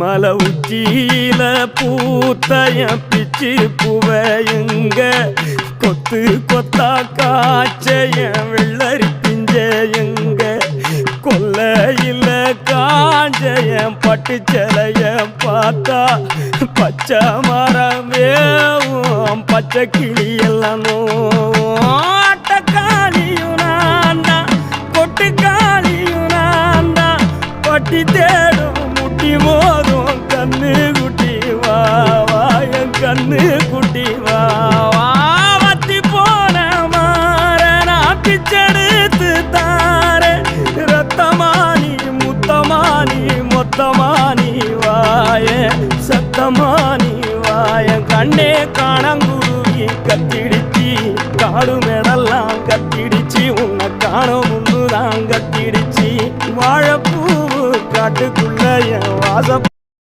மல உச்சியில பூத்தைய பிச்சு புவையுங்க. கொத்து கொத்தா காய்ச்சைய வெள்ளரி பிஞ்சையுங்க. கொல்லையில காஞ்சைய பட்டு சிலைய பார்த்தா பச்சை மரம் பச்சை கிளி எல்லாம் ஆட்டக்காளியும் நான் தான் கொட்டுக்காளியும் நான் தான் பட்டி தேடும் குட்டி மோதும் கண்ணு குட்டி வா வா என் கண்ணு குட்டி வா. வா வத்தி போன மாற நான் பிச்செடுத்து தார. ரத்தமானி முத்தமானி மொத்தமானி வாய. சத்தமானி வாய. கண்ணே காணங்குருவி கத்திடிச்சி காடு மேடெல்லாம் கத்திடுச்சி உன்னை காணும் முன்னுதான் கத்திடிச்சி. வாழப்பூ காட்டுக்குள்ள என் வாச